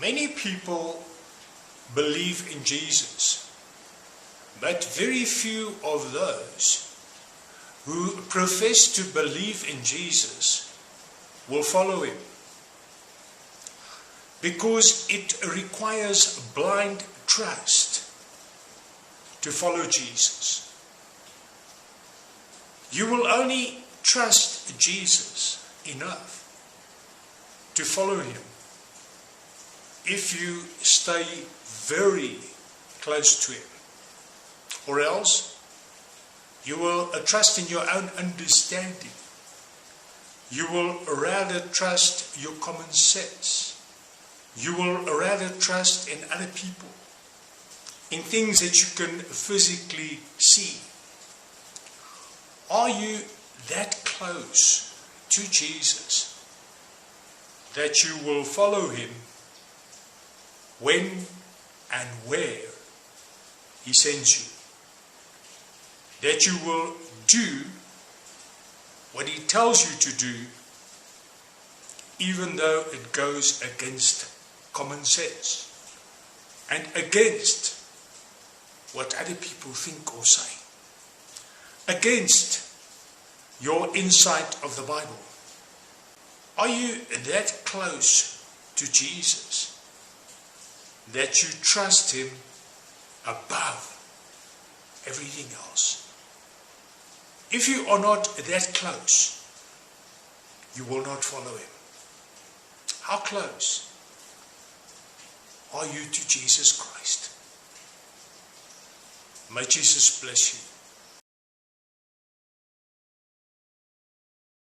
Many people believe in Jesus, but very few of those who profess to believe in Jesus will follow him. Because it requires blind trust to follow Jesus. You will only trust Jesus enough to follow him if you stay very close to him. Or else you will trust in your own understanding. You will rather trust your common sense. You will rather trust in other people, in things that you can physically see. Are you that close to Jesus that you will follow him when and where he sends you? That you will do what he tells you to do, even though it goes against common sense and against what other people think or say against your insight of the Bible? Are you that close to Jesus that you trust Him above everything else? If you are not that close, you will not follow Him. How close are you to Jesus Christ? May Jesus bless you.